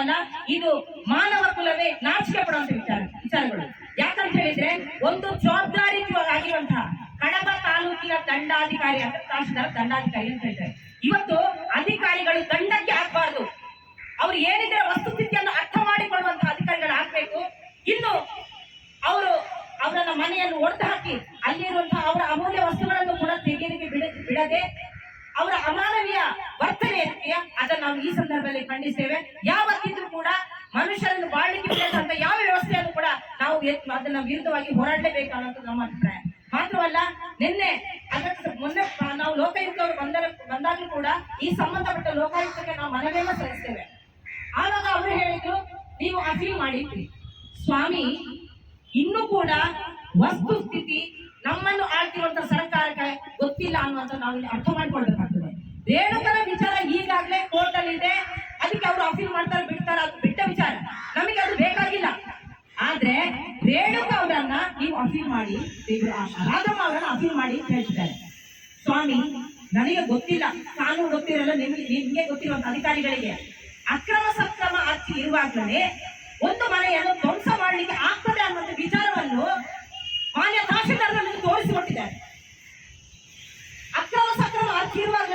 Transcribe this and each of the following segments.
ವಿಚಾರವಲ್ಲ ಇದು ಮಾನವ ಕುಲವೇ ನಾಚಿಕೆ ಪಡುವಂತ ವಿಚಾರ ವಿಚಾರಗಳು. ಯಾಕಂತ ಹೇಳಿದ್ರೆ, ಒಂದು ಜವಾಬ್ದಾರಿಯುತವಾಗಿರುವಂತಹ ಕಡಬ ತಾಲೂಕಿನ ದಂಡಾಧಿಕಾರಿ ಅಂತ ತಹಶೀಲ್ದಾರ್ ದಂಡಾಧಿಕಾರಿ ಅಂತ ಹೇಳ್ತಾರೆ. ಇವತ್ತು ಅಧಿಕಾರಿಗಳು ದಂಡಕ್ಕೆ ಆಗ್ಬಾರ್ದು ಅವ್ರು ಏನಿದ್ರೆ ವಸ್ತುಸ್ಥಿತಿಯನ್ನು ಅರ್ಥ ಮಾಡಿಕೊಳ್ಳುವಂತಹ ಅಧಿಕಾರಿಗಳು ಆಗ್ಬೇಕು ಇನ್ನು ಅವರು ಅವರನ್ನ ಮನೆಯನ್ನು ಒಡೆದು ಹಾಕಿ ಅಲ್ಲಿರುವಂತಹ ಅವರ ಅಮೂಲ್ಯ ವಸ್ತುಗಳನ್ನು ಕೂಡ ಬಿಡ ಬಿಡದೆ ಅವರ ಅಮಾನವೀಯ ವರ್ತನೆ ಏನಿದೆಯಾ ಅದನ್ನ ನಾವು ಈ ಸಂದರ್ಭದಲ್ಲಿ ಖಂಡಿಸ್ತೇವೆ. ಯಾವತ್ತಿದ್ರೂ ಕೂಡ ಮನುಷ್ಯರನ್ನು ಬಾಳ್ಲಿಕ್ಕೆ ಅಂತ ಯಾವ ವ್ಯವಸ್ಥೆಯನ್ನು ಕೂಡ ನಾವು ಅದನ್ನ ವಿರುದ್ಧವಾಗಿ ಹೋರಾಡಲೇಬೇಕಾದಂತ ನಮ್ಮ ಅಭಿಪ್ರಾಯ. ಮಾತ್ರವಲ್ಲ, ನಿನ್ನೆ ಅದಕ್ಕೆ ಮೊನ್ನೆ ನಾವು ಲೋಕಾಯುಕ್ತವರು ಬಂದ ಬಂದಾಗಲೂ ಕೂಡ ಈ ಸಂಬಂಧಪಟ್ಟ ಲೋಕಾಯುಕ್ತಕ್ಕೆ ನಾವು ಮನವಿಯನ್ನು ಸಲ್ಲಿಸ್ತೇವೆ. ಆವಾಗ ಅವರು ಹೇಳಿದ್ರು, ನೀವು ಅಫೀಲ್ ಮಾಡಿದ್ರಿ. ಸ್ವಾಮಿ, ಇನ್ನೂ ಕೂಡ ವಸ್ತುಸ್ಥಿತಿ ನಮ್ಮನ್ನು ಆಳ್ತಿರುವಂತ ಸರ್ಕಾರಕ್ಕೆ ಗೊತ್ತಿಲ್ಲ ಅನ್ನುವಂತ ನಾವು ಅರ್ಥ ಮಾಡ್ಕೊಳ್ಬೇಕಾಗ್ತದೆ. ರೇಣುಕರ ವಿಚಾರ ಈಗಾಗಲೇ ಕೋರ್ಟ್ ಅಲ್ಲಿ ಇದೆ. ಅದಕ್ಕೆ ಅವರು ಅಪೀಲ್ ಮಾಡ್ತಾರೆ, ಬಿಡ್ತಾರೆ, ಅದು ಬಿಟ್ಟ ವಿಚಾರ. ನಮಗೆ ಅದು ಬೇಕಾಗಿಲ್ಲ. ಆದ್ರೆ ರೇಣುಕ ಅವರನ್ನ ನೀವು ಅಪೀಲ್ ಮಾಡಿ ರಾಧಮ್ಮ ಅವರನ್ನ ಅಪೀಲ್ ಮಾಡಿ ಹೇಳ್ತಿದ್ದಾರೆ. ಸ್ವಾಮಿ, ನನಗೆ ಗೊತ್ತಿಲ್ಲ. ಕಾನೂನು ಗೊತ್ತಿರಲ್ಲ, ನಿಮಗೆ ನಿಮ್ಗೆ ಗೊತ್ತಿರುವಂತ ಅಧಿಕಾರಿಗಳಿಗೆ. ಅಕ್ರಮ ಸಕ್ರಮ ಅರ್ಜಿ ಇರುವಾಗಲೇ ಒಂದು ಮನೆಯನ್ನು ಧ್ವಂಸ ಮಾಡಲಿಕ್ಕೆ ಆಗ್ತದೆ ಅನ್ನುವಂಥ ವಿಚಾರವನ್ನು ಮಾನ್ಯ ತಹಶೀಲ್ದಾರ್ ತೋರಿಸಿಕೊಟ್ಟಿದ್ದಾರೆ ಅಕ್ರಮ ಸಕ್ರಮ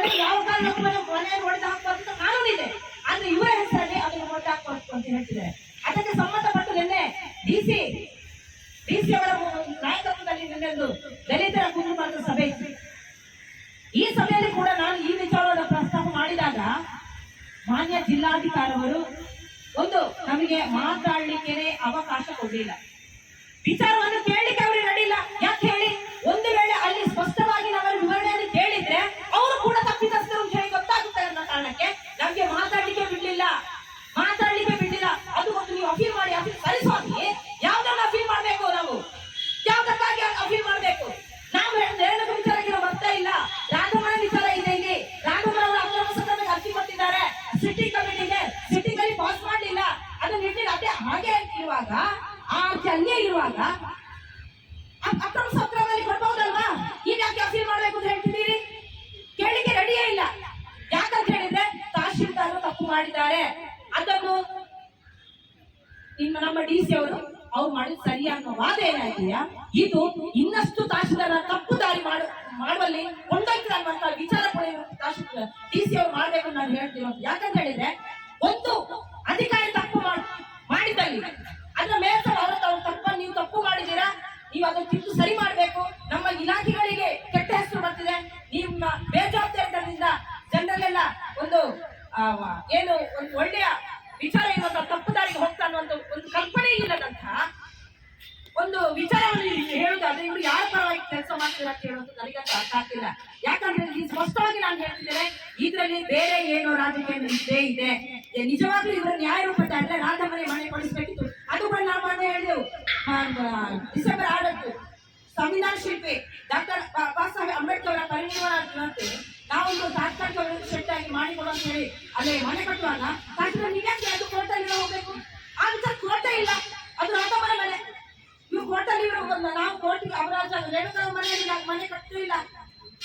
ಇರುವಾಗಲೇ ಯಾವ ಮನೆ ಮನೆಯನ್ನು ಹೊಡೆದು ಹಾಕುವಂತ ಕಾನೂನು ಇದೆ. ಆದ್ರೆ ಇವರ ಹೆಸರಲ್ಲಿ ಅದನ್ನು ಹೊಡೆದು ಹಾಕುವಂತ ಅಂತ ಹೇಳ್ತಿದ್ದಾರೆ. ಅದಕ್ಕೆ ಸಂಬಂಧಪಟ್ಟು ನಿನ್ನೆ ಡಿಸಿ ಡಿಸಿ ಅವರ ನಾಯಕತ್ವದಲ್ಲಿ ನಿನ್ನೆ ಒಂದು ದಲಿತರ ಕುಟುಂಬದ ಸಭೆ ಇತ್ತು. ಈ ಸಭೆಯಲ್ಲಿ ಕೂಡ ನಾನು ಈ ವಿಚಾರವನ್ನು ಪ್ರಸ್ತಾಪ ಮಾಡಿದಾಗ ಮಾನ್ಯ ಜಿಲ್ಲಾಧಿಕಾರವರು ಒಂದು ನಮಗೆ ಮಾತಾಡಲಿಕ್ಕೆ ಅವಕಾಶ ಕೊಡಲಿಲ್ಲ. ಇಟ್ಟಿಲ್ಲ ಅದೇ ಹಾಗೆ ಇರುವಾಗ, ಆ ಅರ್ಜಿ ಇರುವಾಗ ಅಕ್ರಮ ಸಕ್ರಮದಲ್ಲಿ ಕೊಡ್ಬಹುದಲ್ವಾ? ಈಗ ಯಾಕೆ ಅಪೀಲ್ ಮಾಡ್ಬೇಕು ಅಂತ ಹೇಳ್ತಿದ್ದೀರಿ? ಕೇಳಿಕೆ ರೆಡಿಯೇ ಇಲ್ಲ. ಯಾಕಂತ ಹೇಳಿದ್ರೆ, ತಹಶೀಲ್ದಾರು ತಪ್ಪು ಮಾಡಿದ್ದಾರೆ. ಅದನ್ನು ಇನ್ನು ನಮ್ಮ ಡಿ ಸಿ ಅವರು, ಅವ್ರು ಮಾಡಿದ ಸರಿ ಅನ್ನೋ ವಾದ ಏನಾಗಿದೆಯಾ ಇದು ಇನ್ನಷ್ಟು ತಹಶೀಲ್ದಾರ ತಪ್ಪು ದಾರಿ ಮಾಡು ಮಾಡುವಲ್ಲಿ ಕೊಂಡೊಯ್ತಾರೆ ಅನ್ನುವಂತ ವಿಚಾರ ಕೂಡ ತಹಶೀಲ್ದಾರ್ ಡಿ ಸಿ ಅವ್ರು ಮಾಡ್ಬೇಕು ನಾನು ಹೇಳ್ತಿರೋದು ಯಾಕಂತ ಹೇಳಿದ್ರೆ ಒಂದು ಅಧಿಕಾರಿ ತಪ್ಪು ಮಾಡ್- ಮಾಡಿದಲ್ಲಿ ಅದ್ರ ಮೇಲ್ಸಲ ಅವರ ತಾವು ತಪ್ಪನ್ನು ನೀವು ತಪ್ಪು ಮಾಡಿದ್ದೀರಾ ನೀವು ಅದನ್ನು ತಿದ್ದು ಸರಿ ಮಾಡಬೇಕು ನಮ್ಮ ಇಲಾಖೆಗಳಿಗೆ ಕೆಟ್ಟ ಹೆಸರು ಬರ್ತಿದೆ ನಿಮ್ಮ ಬೇಜವಾಬ್ದಾರಿತನದಿಂದ ಜನರಲ್ಲೆಲ್ಲ ಒಂದು ಆ, ಏನು ಒಂದು ಒಳ್ಳೆಯ ವಿಚಾರ ಇರುವಂತ ತಪ್ಪು ದಾರಿಗೆ ಹೋಗ್ತಾ ಅನ್ನುವಂತ ಒಂದು ಕಲ್ಪನೆ ಇಲ್ಲದಂತಹ ಒಂದು ವಿಚಾರವನ್ನು ಹೇಳುದಾದ್ರೆ ಇವರು ಯಾರ ಪರವಾಗಿ ಕೆಲಸ ಮಾಡ್ತೀರಾ ಅಂತ ನನಗೆ ನನಗಂತ ಅರ್ಥ ಆಗ್ತಿಲ್ಲ. ಯಾಕಂದ್ರೆ ಈ ಸ್ಪಷ್ಟವಾಗಿ ನಾನು ಹೇಳ್ತಿದ್ದೇನೆ, ಇದರಲ್ಲಿ ಬೇರೆ ಏನೋ ರಾಜಕೀಯ ಇದ್ದೇ ಇದೆ. ನಿಜವಾಗ್ಲೂ ಇವರು ನ್ಯಾಯ ರೂಪದ ಅಂದ್ರೆ ರಾಜಮನೆ ಮನೆ ಕೊಡಿಸ್ಬೇಕಿತ್ತು. ಅದು ಕೂಡ ನಾವು ಮೊನ್ನೆ ಹೇಳಿದೆವು. ಡಿಸೆಂಬರ್ ಆರತ್ತು ಸಂವಿಧಾನ ಶಿಲ್ಪಿ ಡಾಕ್ಟರ್ ಬಾಬಾ ಸಾಹೇಬ್ ಅಂಬೇಡ್ಕರ್ ಅವರ ನಾವೊಂದು ತಾತ್ಕಾಲಿಕ ಶೆಟ್ಟಾಗಿ ಮಾಡಿಕೊಡೋ ಮಾಡಿಕೊಡು ಅಂತ ಹೇಳಿ ಅಲ್ಲೇ ಮನೆ ಕಟ್ಟುವಾಗ ತಾತ್ಕಾಲಿಕ ನೀವ್ಯಾಕೆ ಅದು ಕೋರ್ಟಲ್ಲಿ ಹೋಗ್ಬೇಕು? ಆ ವಿಚಾರ ಕೋರ್ಟೇ ಇಲ್ಲ. ಅದು ರಾಧಮನೆ ಮನೆ ಇವ್ರು ಕೋರ್ಟಲ್ಲಿ ನಾವು ಕೋರ್ಟಿಗೆ ಅವರಾಜ ರೇಣುಕರ ಮನೆಯಲ್ಲಿ ಮನೆ ಕಟ್ಟಿಲ್ಲ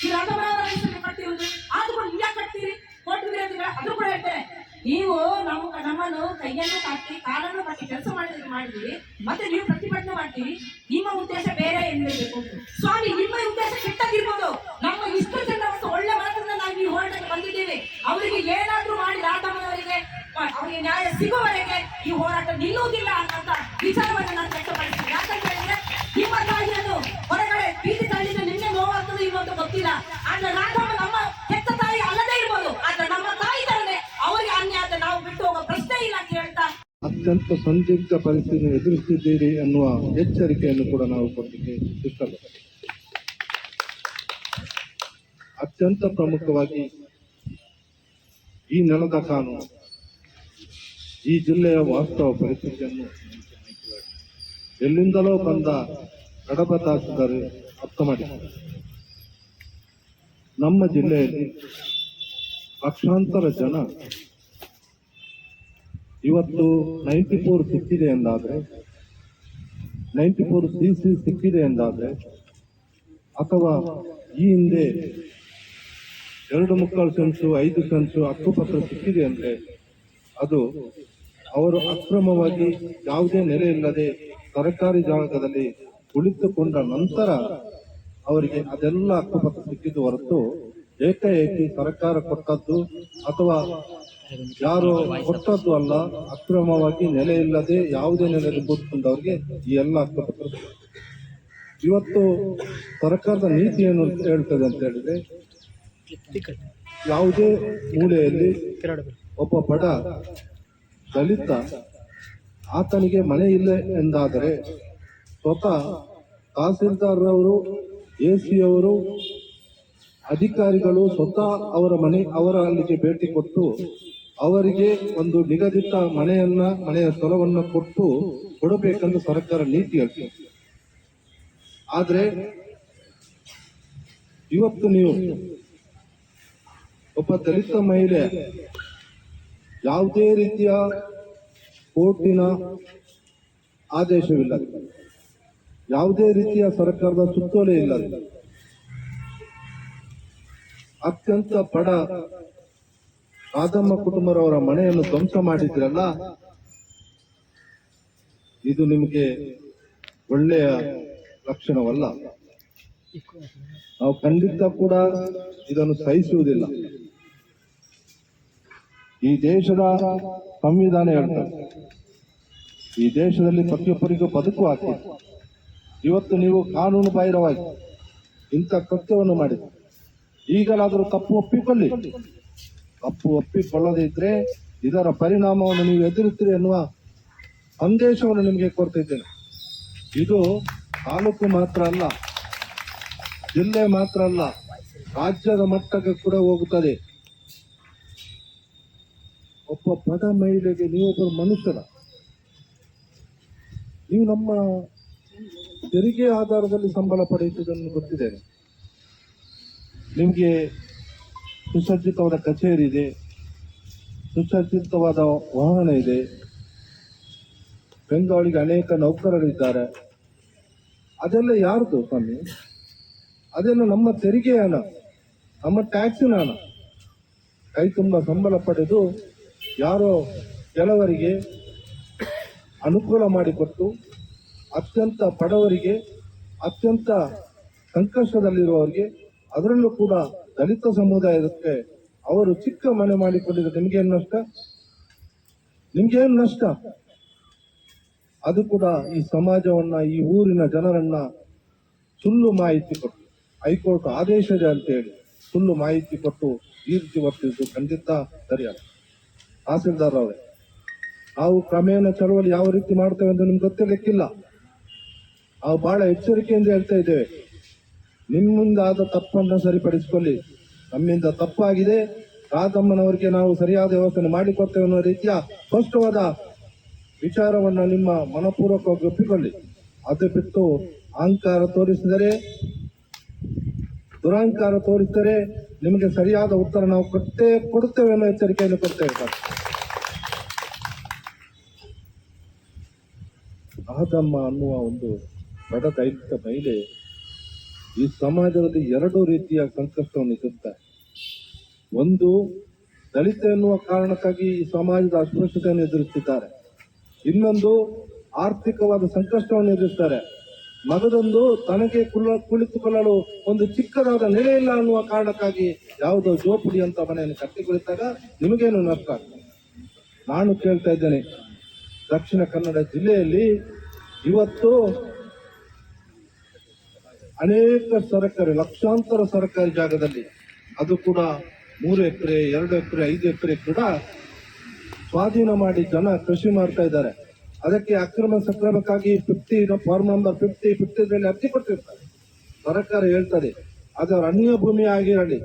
ಈ ರಾಘವನವರ ಹೆಸರು ಕಟ್ಟಿರುವುದು ಆದ್ರೂ ಕೂಡ ನೀವ್ಯಾಕೆ ಕಟ್ತೀರಿ? ಕೋರ್ಟ್ ವಿರೋಧಿಗಳ ಅದು ಕೂಡ ಹೇಳ್ತಾರೆ ನೀವು ನಮ್ಮ ನಮ್ಮನ್ನು ಕೈಯನ್ನು ಕಟ್ಟಿ ಕಾಲನ್ನು ಕಟ್ಟಿ ಕೆಲಸ ಮಾಡಿದ್ರೆ ಮಾಡಿದ್ರಿ. ಮತ್ತೆ ನೀವು ಪ್ರತಿಭಟನೆ ಮಾಡ್ತೀವಿ ನಿಮ್ಮ ಉದ್ದೇಶ ಬೇರೆ ಏನಿರಬೇಕು ಸ್ವಾಮಿ, ನಿಮ್ಮ ಉದ್ದೇಶ ಕೆಟ್ಟದಿರ್ಬೋದು ನಮ್ಮ ಇಷ್ಟು ಜನ ಒಂದು ಒಳ್ಳೆ ಮನಸ್ಸಿಂದ ನಾವು ಈ ಹೋರಾಟಕ್ಕೆ ಬಂದಿದ್ದೀವಿ. ಅವರಿಗೆ ಏನಾದ್ರೂ ನ್ಯಾಯ ಸಿಗುವವರೆಗೆ ಈ ಹೋರಾಟ ನಿಲ್ಲುವುದಿಲ್ಲ ಅನ್ನೋಂತ ವಿಚಾರವನ್ನು ನಾನು ವ್ಯಕ್ತಪಡಿಸ್ತೀನಿ. ಯಾಕಂತ ಹೇಳಿದ್ರೆ ನಿಮ್ಮ ತಾಯಿಯನ್ನು ಹೊರಗಡೆ ಬೀದಿ ತಳ್ಳಿದ್ರೆ ನಿನ್ನೆ ನೋವಾಗ್ತದೆ ಇವತ್ತು ಗೊತ್ತಿಲ್ಲ. ಆದ್ರೆ ರಾಘವ ನಮ್ಮ ಹೆತ್ತ ತಾಯಿ ಅಲ್ಲದೇ ಇರ್ಬೋದು. ಆದ್ರೆ ನಮ್ಮ ತಾಯಿ ತರನೇ ಅವರಿಗೆ ಅನ್ಯ ಆದ್ರೆ ನಾವು ಬಿಟ್ಟು ಹೋಗೋ ಪ್ರಶ್ನೆ ಇಲ್ಲ ಅಂತ ಹೇಳ್ತಾ ಅತ್ಯಂತ ಸಂದಿಗ್ಧ ಪರಿಸ್ಥಿತಿಯನ್ನು ಎದುರಿಸಿದ್ದೀರಿ ಅನ್ನುವ ಎಚ್ಚರಿಕೆಯನ್ನು ಕೂಡ ನಾವು ಕೊಡಲಿಕ್ಕೆ ಇಷ್ಟಪಡ್ತೇವೆ ಅತ್ಯಂತ ಪ್ರಮುಖವಾಗಿ ಈ ನೆಲದ ಕಾನೂನು ಈ ಜಿಲ್ಲೆಯ ವಾಸ್ತವ ಪರಿಸ್ಥಿತಿಯನ್ನು ಎಲ್ಲಿಂದಲೋ ಬಂದ ಕಡಪ ತಹಸೀಲ್ದಾರ್ ಅರ್ಥ ಮಾಡಿ ನಮ್ಮ ಜಿಲ್ಲೆಯಲ್ಲಿ ಲಕ್ಷಾಂತರ ಜನ ಇವತ್ತು ನೈಂಟಿ ಫೋರ್ ಸಿಕ್ಕಿದೆ ಎಂದಾದರೆ, ನೈಂಟಿ ಫೋರ್ ಸಿ ಸಿ ಸಿಕ್ಕಿದೆ ಎಂದಾದರೆ, ಅಥವಾ ಈ ಹಿಂದೆ ಎರಡು ಮುಕ್ಕಾಲು ಸೆನ್ಸು ಐದು ಸೆನ್ಸು ಹಕ್ಕುಪತ್ರ ಸಿಕ್ಕಿದೆ ಅಂದರೆ ಅದು ಅವರು ಅಕ್ರಮವಾಗಿ ಯಾವುದೇ ನೆಲೆ ಇಲ್ಲದೆ ಸರ್ಕಾರಿ ಜಾಗದಲ್ಲಿ ಕುಳಿತುಕೊಂಡ ನಂತರ ಅವರಿಗೆ ಅದೆಲ್ಲ ಹಕ್ಕುಪತ್ರ ಸಿಕ್ಕಿದ್ದು ಹೊರತು ಏಕಾಏಕಿ ಸರ್ಕಾರ ಕೊಟ್ಟದ್ದು ಅಥವಾ ಯಾರು ಕೊಟ್ಟದ್ದು ಅಲ್ಲ, ಅಕ್ರಮವಾಗಿ ನೆಲೆ ಇಲ್ಲದೆ ಯಾವುದೇ ನೆಲೆಯಲ್ಲಿ ಕೂತ್ಕೊಂಡವರಿಗೆ ಈ ಎಲ್ಲ ಹಕ್ಕುಪತ್ರ ಇವತ್ತು ಸರ್ಕಾರದ ನೀತಿ ಏನು ಹೇಳ್ತದೆ ಅಂತ ಹೇಳಿದ್ರೆ, ಯಾವುದೇ ಮೂಲೆಯಲ್ಲಿ ಒಬ್ಬ ಬಡ ದಲಿತ, ಆತನಿಗೆ ಮನೆ ಇಲ್ಲ ಎಂದಾದರೆ ಸ್ವತಃ ತಹಸೀಲ್ದಾರ್ ಅವರು ಎ ಸಿ ಅವರು ಅಧಿಕಾರಿಗಳು ಸ್ವತಃ ಅವರ ಮನೆ, ಅವರ ಅಲ್ಲಿಗೆ ಭೇಟಿ ಕೊಟ್ಟು ಅವರಿಗೆ ಒಂದು ನಿಗದಿತ ಮನೆಯನ್ನ, ಮನೆಯ ಸ್ಥಳವನ್ನು ಕೊಟ್ಟು ಕೊಡಬೇಕೆಂದು ಸರ್ಕಾರ ನೀತಿ ಹೇಳ್ತದೆ. ಆದರೆ ಇವತ್ತು ನೀವು ಒಬ್ಬ ದಲಿತ ಮಹಿಳೆ ಯಾವುದೇ ರೀತಿಯ ಕೋರ್ಟಿನ ಆದೇಶವಿಲ್ಲ. ಯಾವುದೇ ರೀತಿಯ ಸರ್ಕಾರದ ಸುತ್ತೋಲೆ ಇಲ್ಲ. ಅತ್ಯಂತ ಬಡ ಕಾದಮ್ಮ ಕುಟುಂಬರವರ ಮನೆಯನ್ನು ಧ್ವಂಸ ಮಾಡಿದ್ರಲ್ಲ, ಇದು ನಿಮಗೆ ಒಳ್ಳೆಯ ಲಕ್ಷಣವಲ್ಲ. ನಾವು ಖಂಡಿತ ಕೂಡ ಇದನ್ನು ಸಹಿಸುವುದಿಲ್ಲ. ಈ ದೇಶದ ಸಂವಿಧಾನ ಹೇಳ್ತದೆ ಈ ದೇಶದಲ್ಲಿ ಪ್ರತಿಯೊಬ್ಬರಿಗೂ ಬದುಕು ಹಾಕಿ. ಇವತ್ತು ನೀವು ಕಾನೂನು ಬಾಹಿರವಾಗಿ ಇಂಥ ಕೃತ್ಯವನ್ನು ಮಾಡಿದೆ ಈಗಲಾದರೂ ತಪ್ಪು ಒಪ್ಪಿಕೊಳ್ಳಿ. ತಪ್ಪು ಒಪ್ಪಿಕೊಳ್ಳದಿದ್ರೆ ಇದರ ಪರಿಣಾಮವನ್ನು ನೀವು ಎದುರುತ್ತೀರಿ ಎನ್ನುವ ಸಂದೇಶವನ್ನು ನಿಮಗೆ ಕೊಡ್ತಿದ್ದೇನೆ. ಇದು ತಾಲೂಕು ಮಾತ್ರ ಅಲ್ಲ, ಜಿಲ್ಲೆ ಮಾತ್ರ ಅಲ್ಲ, ರಾಜ್ಯದ ಮಟ್ಟಕ್ಕೆ ಕೂಡ ಹೋಗುತ್ತದೆ. ಒಬ್ಬ ಬಡ ಮಹಿಳೆಗೆ ನೀವೊಬ್ಬರು ಮನುಷ್ಯರ. ನೀವು ನಮ್ಮ ತೆರಿಗೆ ಆಧಾರದಲ್ಲಿ ಸಂಬಳ ಪಡೆಯುತ್ತಿದ್ದನ್ನು ಗೊತ್ತಿದ್ದೇನೆ. ನಿಮಗೆ ಸುಸಜ್ಜಿತವಾದ ಕಚೇರಿ ಇದೆ, ಸುಸಜ್ಜಿತವಾದ ವಾಹನ ಇದೆ, ಬೆಂಗಳಿಗೆ ಅನೇಕ ನೌಕರರಿದ್ದಾರೆ. ಅದೆಲ್ಲ ಯಾರ್ದು ಸ್ವಾಮಿ? ಅದೆಲ್ಲ ನಮ್ಮ ತೆರಿಗೆ ಹಣ ನಮ್ಮ ಟ್ಯಾಕ್ಸಿನ ಹಣ. ಕೈ ತುಂಬ ಸಂಬಳ ಪಡೆದು ಯಾರೋ ಕೆಲವರಿಗೆ ಅನುಕೂಲ ಮಾಡಿಕೊಟ್ಟು ಅತ್ಯಂತ ಬಡವರಿಗೆ, ಅತ್ಯಂತ ಸಂಕಷ್ಟದಲ್ಲಿರುವವರಿಗೆ, ಅದರಲ್ಲೂ ಕೂಡ ದಲಿತ ಸಮುದಾಯಕ್ಕೆ ಅವರು ಚಿಕ್ಕ ಮನೆ ಮಾಡಿಕೊಂಡಿದ್ರೆ ನಿಮಗೇನು ನಷ್ಟ? ನಿಮ್ಗೇನು ನಷ್ಟ? ಅದು ಕೂಡ ಈ ಸಮಾಜವನ್ನ, ಈ ಊರಿನ ಜನರನ್ನ ಸುಳ್ಳು ಮಾಹಿತಿ ಕೊಟ್ಟು, ಹೈಕೋರ್ಟ್ ಆದೇಶ ಇದೆ ಅಂತ ಹೇಳಿ ಸುಳ್ಳು ಮಾಹಿತಿ ಕೊಟ್ಟು ಈ ರೀತಿ ಬರ್ತಿದ್ದು ಖಂಡಿತ ಸರಿಯಲ್ಲ. ತಹಸೀಲ್ದಾರ್ ಅವರೇ ಆ ಕ್ರಮೇಣ ಚಳವಳಿ ಯಾವ ರೀತಿ ಮಾಡ್ತೇವೆ ಅಂತ ನಿಮ್ಗೆ ಗೊತ್ತಿರಲಿಕ್ಕಿಲ್ಲ. ಅವು ಬಹಳ ಎಚ್ಚರಿಕೆಯಿಂದ ಹೇಳ್ತಾ ಇದ್ದೇವೆ. ನಿಮ್ಮಿಂದ ಆದ ತಪ್ಪನ್ನು ಸರಿಪಡಿಸಿಕೊಳ್ಳಿ. ನಮ್ಮಿಂದ ತಪ್ಪಾಗಿದೆ. ರಾಧಮ್ಮನವರಿಗೆ ನಾವು ಸರಿಯಾದ ವ್ಯವಸ್ಥೆ ಮಾಡಿಕೊಡ್ತೇವೆ ಅನ್ನೋ ರೀತಿಯ ಸ್ಪಷ್ಟವಾದ ವಿಚಾರವನ್ನು ನಿಮ್ಮ ಮನಪೂರ್ವಕವಾಗಿ ಒಪ್ಪಿಕೊಳ್ಳಿ. ಅದು ಬಿಟ್ಟು ಅಹಂಕಾರ ತೋರಿಸಿದರೆ, ದುರಹಂಕಾರ ತೋರಿಸಿದರೆ ನಿಮಗೆ ಸರಿಯಾದ ಉತ್ತರ ನಾವು ಕೊಟ್ಟೇ ಕೊಡುತ್ತೇವೆ ಅನ್ನೋ ಎಚ್ಚರಿಕೆಯನ್ನು ಕೊಡ್ತೇವೆ ಸರ್ ಆದಮ್ಮ ಅನ್ನುವ ಒಂದು ಬಡ ದೈಹಿಕ ಮಹಿಳೆ ಈ ಸಮಾಜದಲ್ಲಿ ಎರಡು ರೀತಿಯ ಸಂಕಷ್ಟವನ್ನು ಎದುರುತ್ತಾರೆ ಒಂದು, ದಲಿತ ಎನ್ನುವ ಕಾರಣಕ್ಕಾಗಿ ಈ ಸಮಾಜದ ಅಸ್ಪೃಶ್ಯತೆಯನ್ನು ಎದುರಿಸುತ್ತಿದ್ದಾರೆ ಇನ್ನೊಂದು, ಆರ್ಥಿಕವಾದ ಸಂಕಷ್ಟವನ್ನು ಎದುರಿಸ್ತಾರೆ. ಮಗದೊಂದು ತನಗೆ ಕುಲ- ಕುಳಿತುಕೊಳ್ಳಲು ಒಂದು ಚಿಕ್ಕದಾದ ನೆಲೆ ಇಲ್ಲ ಅನ್ನುವ ಕಾರಣಕ್ಕಾಗಿ ಯಾವುದೋ ಜೋಪುಡಿ ಅಂತ ಮನೆಯನ್ನು ಕಟ್ಟಿಕೊಳ್ಳಿದ್ದಾಗ ನಿಮಗೇನು ನಷ್ಟ ನಾನು ಕೇಳ್ತಾ ಇದ್ದೇನೆ, ದಕ್ಷಿಣ ಕನ್ನಡ ಜಿಲ್ಲೆಯಲ್ಲಿ ಇವತ್ತು ಅನೇಕ ಸರಕಾರಿ, ಲಕ್ಷಾಂತರ ಸರ್ಕಾರಿ ಜಾಗದಲ್ಲಿ ಅದು ಕೂಡ ಮೂರು ಎಕರೆ, ಎರಡು ಎಕರೆ, ಐದು ಎಕರೆ ಕೂಡ ಸ್ವಾಧೀನ ಮಾಡಿ ಜನ ಕೃಷಿ ಮಾಡ್ತಾ ಇದ್ದಾರೆ. ಅದಕ್ಕೆ ಅಕ್ರಮ ಸಕ್ರಮಕ್ಕಾಗಿ ಫಿಫ್ಟಿ ಫಾರ್ಮ್ ನಂಬರ್ ಫಿಫ್ಟಿ ಫಿಫ್ಟಿದ್ರಲ್ಲಿ ಅರ್ಜಿ ಕೊಟ್ಟಿರ್ತಾರೆ. ಸರ್ಕಾರ ಹೇಳ್ತದೆ, ಅದು ಅನ್ಯ ಭೂಮಿ ಆಗಿರಲಿ.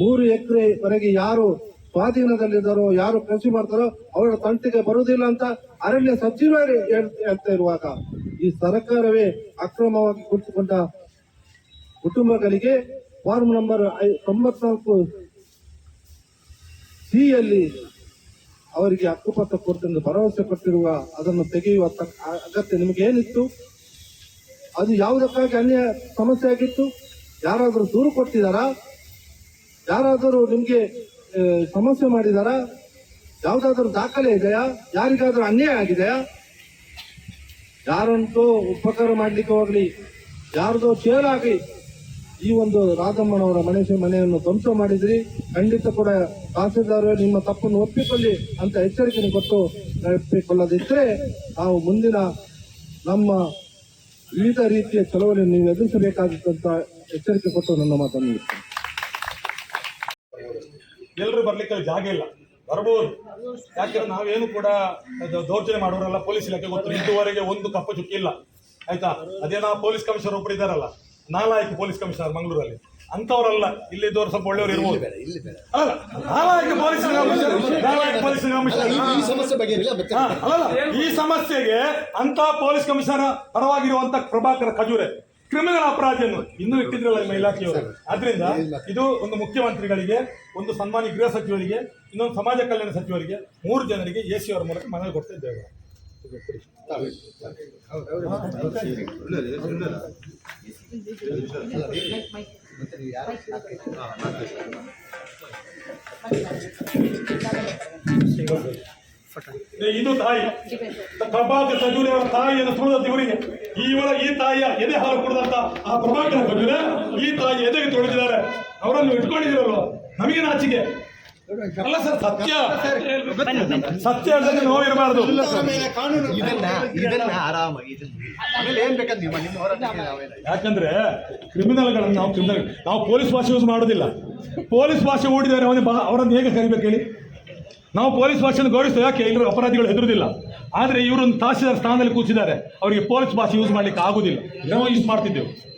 ಮೂರು ಎಕರೆವರೆಗೆ ಯಾರು ಸ್ವಾಧೀನದಲ್ಲಿದ್ದಾರೋ, ಯಾರು ಕೃಷಿ ಮಾಡ್ತಾರೋ, ಅವರ ತಂಟಿಗೆ ಬರುವುದಿಲ್ಲ ಅಂತ ಅರಣ್ಯ ಸಚಿವರು ಅಂತ ಇರುವಾಗ, ಈ ಸರ್ಕಾರವೇ ಅಕ್ರಮವಾಗಿ ಕುಳಿತುಕೊಂಡ ಕುಟುಂಬಗಳಿಗೆ ಫಾರ್ಮ್ ನಂಬರ್ ತೊಂಬತ್ನಾಲ್ಕು ಸಿ ಯಲ್ಲಿ ಅವರಿಗೆ ಹಕ್ಕುಪತ್ರ ಕೊಡ್ತೆಂದು ಭರವಸೆ ಕೊಟ್ಟಿರುವ, ಅದನ್ನು ತೆಗೆಯುವ ಅಗತ್ಯ ನಿಮಗೆ ಏನಿತ್ತು? ಅದು ಯಾವುದಕ್ಕಾಗಿ ಅನ್ಯ ಸಮಸ್ಯೆ ಆಗಿತ್ತು? ಯಾರಾದರೂ ದೂರು ಕೊಟ್ಟಿದ್ದಾರಾ? ಯಾರಾದರೂ ನಿಮ್ಗೆ ಸಮಸ್ಯೆ ಮಾಡಿದಾರಾ? ಯಾವ್ದಾದ್ರೂ ದಾಖಲೆ ಇದೆಯಾ? ಯಾರಿಗಾದ್ರೂ ಅನ್ಯಾಯ ಆಗಿದೆಯಾ? ಯಾರಂತೂ ಉಪಕಾರ ಮಾಡ್ಲಿಕ್ಕೆ ಹೋಗ್ಲಿ. ಯಾರ್ದೋ ಚೇರಾಗ್ಲಿ ಈ ಒಂದು ರಾಧಮ್ಮನವರ ಮನೆ ಮನೆಯನ್ನು ಧ್ವಂಸ ಮಾಡಿದ್ರಿ. ಖಂಡಿತ ಕೂಡ ತಹಸೀಲ್ದಾರ್ ನಿಮ್ಮ ತಪ್ಪನ್ನು ಒಪ್ಪಿಕೊಳ್ಳಿ ಅಂತ ಎಚ್ಚರಿಕೆ ಕೊಟ್ಟು ಒಪ್ಪಿಕೊಳ್ಳದಿದ್ರೆ ನಾವು ಮುಂದಿನ ನಮ್ಮ ವಿವಿಧ ರೀತಿಯ ಚಳವಳಿ ನೀವು ಎದುರಿಸಬೇಕಾದಂತ ಎಚ್ಚರಿಕೆ ಕೊಟ್ಟು ನನ್ನ ಮಾತನ್ನು. ಎಲ್ಲರೂ ಬರ್ಲಿಕ್ಕೆ ಜಾಗ ಇಲ್ಲ. ಬರ್ಬೋದು. ಯಾಕಂದ್ರೆ ನಾವೇನು ಕೂಡ ಅದು ದೌರ್ಜನ್ಯ ಮಾಡೋರಲ್ಲ ಪೊಲೀಸ್ ಇಲಾಖೆ ಗೊತ್ತು ಇದುವರೆಗೆ ಒಂದು ಕಪ್ಪು ಚುಕ್ಕಿ ಇಲ್ಲ. ಆಯ್ತಾ? ಅದೇನೋ ಪೊಲೀಸ್ ಕಮಿಷನರ್ ಒಬ್ರು ಇದಾರಲ್ಲ ನಾಲಾಯಕ ಪೊಲೀಸ್ ಕಮಿಷನರ್ ಮಂಗಳೂರಲ್ಲಿ. ಅಂತವರಲ್ಲ ಇಲ್ಲಿದ್ದವ್ರು ಸ್ವಲ್ಪ ಒಳ್ಳೆಯವರು ಇರ್ಬೋದು. ನಾಲಾಯಕ ಪೊಲೀಸ್ ನಾಲಾಯಕ ಪೊಲೀಸ್ ಕಮಿಷನರ್. ಈ ಸಮಸ್ಯೆಗೆ ಅಂತ ಪೊಲೀಸ್ ಕಮಿಷನರ್ ಪರವಾಗಿರುವಂತ ಪ್ರಭಾಕರ್ ಖಜೂರೆ. ಕ್ರಿಮಿನಲ್ ಅಪರಾಧಿಯನ್ನು ಇನ್ನೂ ಇಟ್ಟಿದ್ರಲ್ಲ ನಿಮ್ಮ ಇಲಾಖೆಯವರು. ಆದ್ರಿಂದ ಇದು ಒಂದು ಮುಖ್ಯಮಂತ್ರಿಗಳಿಗೆ ಒಂದು ಸನ್ಮಾನಿ ಗೃಹ ಸಚಿವರಿಗೆ ಇನ್ನೊಂದು ಸಮಾಜ ಕಲ್ಯಾಣ ಸಚಿವರಿಗೆ ಮೂರು ಜನರಿಗೆ ಎ ಸಿ ಅವರ ಮೂಲಕ ಮನವಿ ಕೊಡ್ತಾ ಇದ್ದೇವೆ. ಇದು ತಾಯಿ. ಪ್ರಭಾಕರ ಖಜೂರಿ ಅವರ ಎಂದು ತುಳಿದಂತ ಇವರಿಗೆ. ಇವರ ಈ ತಾಯಿಯ ಎದೆ ಹಾಲು ಕುಡಿದಂತ ಆ ಪ್ರಭಾಕರ ಖಜೂರೆ ಈ ತಾಯಿ ಎದೆಗೆ ತೊಳೆದಿದ್ದಾರೆ. ಅವರನ್ನು ಇಟ್ಕೊಂಡಿದ್ದೀರಲ್ವ? ನಮಗೆ ನಾಚಿಕೆ. ಅಲ್ಲ ಸರ್ ಸತ್ಯ. ಸತ್ಯ ಹೇಳಿದ್ರೆ ನೋವಿರಬಾರ್ದು. ಯಾಕಂದ್ರೆ ಕ್ರಿಮಿನಲ್ಗಳನ್ನು ನಾವು ಕ್ರಿಮಿನಲ್ ನಾವು ಪೊಲೀಸ್ ಭಾಷೆ ಯೂಸ್ ಮಾಡೋದಿಲ್ಲ ಪೊಲೀಸ್ ಭಾಷೆ ಓಡಿದ್ದಾರೆ ಅವನಿಗೆ ಬಾ ಅವರನ್ನು ಹೇಗೆ ಕರಿಬೇಕು ಹೇಳಿ? ನಾವು ಪೊಲೀಸ್ ಭಾಷೆಯನ್ನು ಗೌರವಿಸ್ತೇವೆ ಯಾಕೆ ಇಲ್ಲರೂ ಅಪರಾಧಿಗಳು ಹೆದರುದಿಲ್ಲ? ಆದರೆ ಇವರೊಂದು ತಹಸೀಲ್ದಾರ್ ಸ್ಥಾನದಲ್ಲಿ ಕೂತಿದ್ದಾರೆ. ಅವರಿಗೆ ಪೊಲೀಸ್ ಭಾಷೆ ಯೂಸ್ ಮಾಡಲಿಕ್ಕೆ ಆಗುದಿಲ್ಲ. ನಾವು ಯೂಸ್ ಮಾಡ್ತಿದ್ದೆವು.